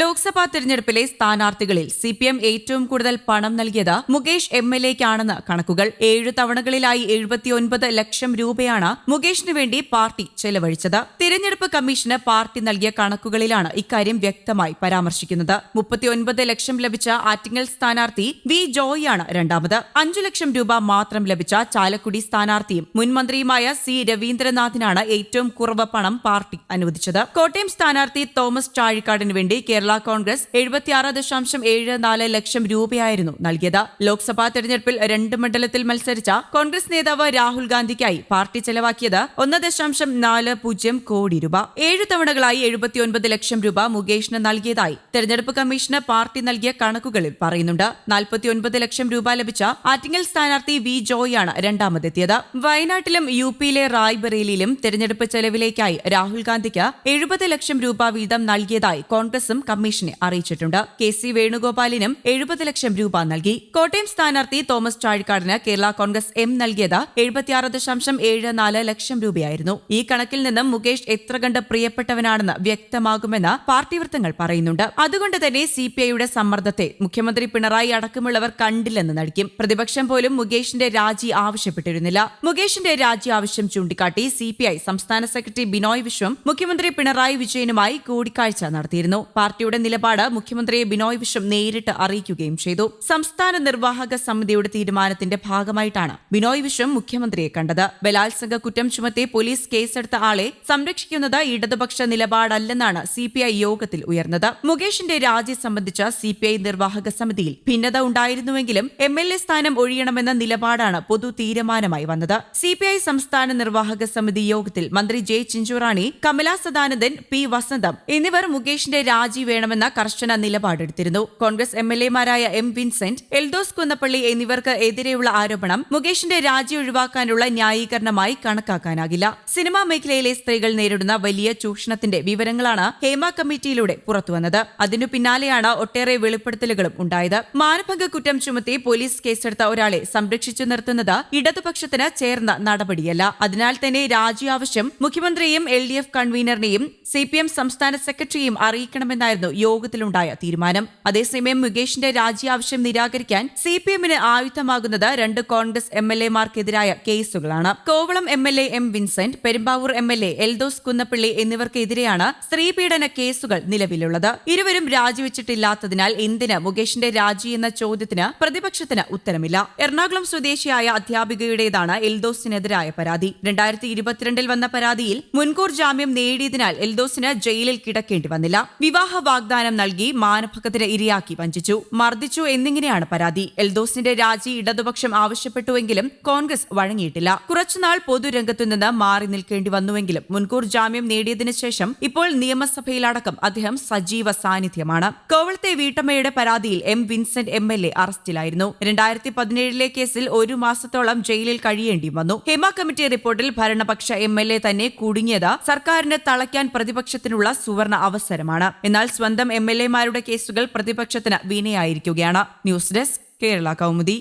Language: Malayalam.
ലോക്സഭാ തെരഞ്ഞെടുപ്പിലെ സ്ഥാനാർത്ഥികളിൽ സി പി എം ഏറ്റവും കൂടുതൽ പണം നൽകിയത് മുകേഷ് എം എൽ എക്കാണെന്ന് കണക്കുകൾ. ഏഴ് തവണകളിലായി എഴുപത്തിയൊൻപത് ലക്ഷം രൂപയാണ് മുകേഷിനു വേണ്ടി പാർട്ടി ചെലവഴിച്ചത്. തിരഞ്ഞെടുപ്പ് കമ്മീഷന് പാർട്ടി നൽകിയ കണക്കുകളിലാണ് ഇക്കാര്യം വ്യക്തമായി പരാമർശിക്കുന്നത്. മുപ്പത്തിയൊൻപത് ലക്ഷം ലഭിച്ച ആറ്റിങ്ങൽ സ്ഥാനാർത്ഥി വി ജോയിയാണ് രണ്ടാമത്. അഞ്ചു ലക്ഷം രൂപ മാത്രം ലഭിച്ച ചാലക്കുടി സ്ഥാനാർത്ഥിയും മുൻ മന്ത്രിയുമായ സി രവീന്ദ്രനാഥിനാണ് ഏറ്റവും കുറവ് പണം പാർട്ടി അനുവദിച്ചത്. കോട്ടയം സ്ഥാനാർത്ഥി തോമസ് ചാഴിക്കാടിനു വേണ്ടി കേരള കോൺഗ്രസ് എഴുപത്തിയാറ് ദശാംശം ഏഴ് നാല് ലക്ഷം രൂപയായിരുന്നു നൽകിയത്. ലോക്സഭാ തെരഞ്ഞെടുപ്പിൽ രണ്ട് മണ്ഡലത്തിൽ മത്സരിച്ച കോൺഗ്രസ് നേതാവ് രാഹുൽ ഗാന്ധിക്കായി പാർട്ടി ചെലവാക്കിയത് ഒന്ന് ദശാംശം നാല് പൂജ്യം കോടി രൂപ. ഏഴ് തവണകളായി എഴുപത്തിയൊൻപത് ലക്ഷം രൂപ മുകേഷിന് നൽകിയതായി തെരഞ്ഞെടുപ്പ് കമ്മീഷന് പാർട്ടി നൽകിയ കണക്കുകളിൽ പറയുന്നുണ്ട്. നാൽപ്പത്തിയൊൻപത് ലക്ഷം രൂപ ലഭിച്ച ആറ്റിങ്ങൽ സ്ഥാനാർത്ഥി വി ജോയാണ് രണ്ടാമതെത്തിയത്. വയനാട്ടിലും യു പിയിലെ റായ്ബറേലിയിലും തെരഞ്ഞെടുപ്പ് ചെലവിലേക്കായി രാഹുൽ ഗാന്ധിക്ക് എഴുപത് ലക്ഷം രൂപ വീതം നൽകിയതായി കോൺഗ്രസും കമ്മീഷനെ അറിയിച്ചിട്ടുണ്ട്. കെ സി വേണുഗോപാലിനും എഴുപത് ലക്ഷം രൂപ നൽകി. കോട്ടയം സ്ഥാനാർത്ഥി തോമസ് ചാഴിക്കാടിന് കേരള കോൺഗ്രസ് എം നൽകിയത് എഴുപത്തിയാറ് ദശാംശം ഏഴ് നാല് ലക്ഷം രൂപയായിരുന്നു. ഈ കണക്കിൽ നിന്നും മുകേഷ് എത്ര കണ്ട് പ്രിയപ്പെട്ടവനാണെന്ന് വ്യക്തമാകുമെന്ന് പാർട്ടി വൃത്തങ്ങൾ പറയുന്നുണ്ട്. അതുകൊണ്ട് തന്നെ സി പി ഐയുടെ സമ്മർദ്ദത്തെ മുഖ്യമന്ത്രി പിണറായി അടക്കമുള്ളവർ കണ്ടില്ലെന്ന് നടിക്കും. പ്രതിപക്ഷം പോലും മുകേഷിന്റെ രാജി ആവശ്യപ്പെട്ടിരുന്നില്ല. മുകേഷിന്റെ രാജി ആവശ്യം ചൂണ്ടിക്കാട്ടി സി പി ഐ സംസ്ഥാന സെക്രട്ടറി ബിനോയ് വിശ്വം മുഖ്യമന്ത്രി പിണറായി വിജയനുമായി കൂടിക്കാഴ്ച നടത്തിയിരുന്നു. പാർട്ടിയുടെ നിലപാട് മുഖ്യമന്ത്രി ബിനോയ് വിശ്വം നേരിട്ട് അറിയിക്കുകയും ചെയ്തു. സംസ്ഥാന നിർവാഹക സമിതിയുടെ തീരുമാനത്തിന്റെ ഭാഗമായിട്ടാണ് ബിനോയ് വിശ്വം മുഖ്യമന്ത്രിയെ കണ്ടത്. ബലാത്സംഗ കുറ്റം ചുമത്തി പോലീസ് കേസെടുത്ത ആളെ സംരക്ഷിക്കുന്നത് ഇടതുപക്ഷ നിലപാടല്ലെന്നാണ് സി പി ഐ യോഗത്തിൽ ഉയർന്നത്. മുകേഷിന്റെ രാജി സംബന്ധിച്ച സിപിഐ നിർവാഹക സമിതിയിൽ ഭിന്നത ഉണ്ടായിരുന്നുവെങ്കിലും എം എൽ എ സ്ഥാനം ഒഴിയണമെന്ന നിലപാടാണ് പൊതു തീരുമാനമായി വന്നത്. സിപിഐ സംസ്ഥാന നിർവാഹക സമിതി യോഗത്തിൽ മന്ത്രി ജെ ചിഞ്ചുറാണി കമലാ സദാനന്ദൻ പി വസന്തം എന്നിവർ മുകേഷിന്റെ രാജി വേണമെന്ന കർശന നിലപാടെടുത്തിരുന്നു. കോൺഗ്രസ് എം എൽ എമാരായ എം വിൻസെന്റ് എൽദോസ് കുന്നപ്പള്ളി എന്നിവർക്ക് എതിരെയുള്ള ആരോപണം മുകേഷിന്റെ രാജി ഒഴിവാക്കാനുള്ള ന്യായീകരണമായി കണക്കാക്കാനാകില്ല. സിനിമാ മേഖലയിലെ സ്ത്രീകൾ നേരിടുന്ന വലിയ ചൂഷണത്തിന്റെ വിവരങ്ങളാണ് ഹേമ കമ്മിറ്റിയിലൂടെ പുറത്തുവന്നത്. അതിനു പിന്നാലെയാണ് ഒട്ടേറെ വെളിപ്പെടുത്തലുകളും ഉണ്ടായത്. മാനഭംഗ കുറ്റം ചുമത്തി പോലീസ് കേസെടുത്ത ഒരാളെ സംരക്ഷിച്ചു നിർത്തുന്നത് ഇടതുപക്ഷത്തിന് ചേർന്ന നടപടിയല്ല. അതിനാൽ തന്നെ രാജി ആവശ്യം മുഖ്യമന്ത്രിയും എൽ ഡി എഫ് കൺവീനറിനെയും സി പി എം സംസ്ഥാന സെക്രട്ടറിയും അറിയിക്കണമെന്നായിരുന്നു യോഗത്തിലുണ്ടായ തീരുമാനം. അതേസമയം മുകേഷിന്റെ രാജി ആവശ്യം നിരാകരിക്കാൻ സി പി എമ്മിന് ആയുധമാകുന്നത് രണ്ട് കോൺഗ്രസ് എം എൽ എമാർക്കെതിരായ കേസുകളാണ്. Kovalam M L A M Vincent Perumbavoor M L A Eldhose Kunnappilly എന്നിവർക്കെതിരെയാണ് സ്ത്രീപീഡന കേസുകൾ നിലവിലുള്ളത്. ഇരുവരും രാജിവെച്ചിട്ടില്ലാത്തതിനാൽ എന്തിന് മുകേഷിന്റെ രാജി എന്ന ചോദ്യത്തിന് പ്രതിപക്ഷത്തിന് ഉത്തരമില്ല. എറണാകുളം സ്വദേശിയായ അധ്യാപികയുടേതാണ് എൽദോസിനെതിരായ പരാതി. രണ്ടായിരത്തി ഇരുപത്തിരണ്ടിൽ വന്ന പരാതിയിൽ മുൻകൂർ ജാമ്യം നേടിയതിനാൽ എൽദോസിന് ജയിലിൽ കിടക്കേണ്ടി വന്നില്ല. വിവാഹ വാഗ്ദാനം നൽകി മാനഭംഗത്തിന് ഇരയാക്കി വഞ്ചിച്ചു. മർദ്ദിച്ചു എന്നിങ്ങനെയാണ് പരാതി. എൽദോസിന്റെ രാജി ഇടതുപക്ഷം ആവശ്യപ്പെട്ടുവെങ്കിലും കോൺഗ്രസ് വഴങ്ങിയിട്ടില്ല. കുറച്ചുനാൾ പൊതുരംഗത്തു നിന്ന് മാറി നിൽക്കേണ്ടി വന്നുവെങ്കിലും മുൻകൂർ ജാമ്യം നേടിയതിനു ശേഷം ഇപ്പോൾ നിയമസഭയിലടക്കം അദ്ദേഹം സജീവ സാന്നിധ്യമാണ്. കോവളത്തെ വീട്ടമ്മയുടെ പരാതിയിൽ M Vincent M L A അറസ്റ്റിലായിരുന്നു. രണ്ടായിരത്തി പതിനേഴിലെ കേസിൽ ഒരു മാസത്തോളം ജയിലിൽ കഴിയേണ്ടി വന്നു. ഹേമ കമ്മിറ്റി റിപ്പോർട്ടിൽ ഭരണപക്ഷ എം എൽ എ തന്നെ കുടുങ്ങിയത് സർക്കാരിന് തളയ്ക്കാൻ പ്രതിപക്ഷത്തിനുള്ള സുവർണ അവസരമാണ്. എന്നാൽ സ്വന്തം എം എൽ എമാരുടെ കേസുകൾ പ്രതിപക്ഷത്തിന് വീണയായിരിക്കുകയാണ്. News desk Kerala Kaumudi.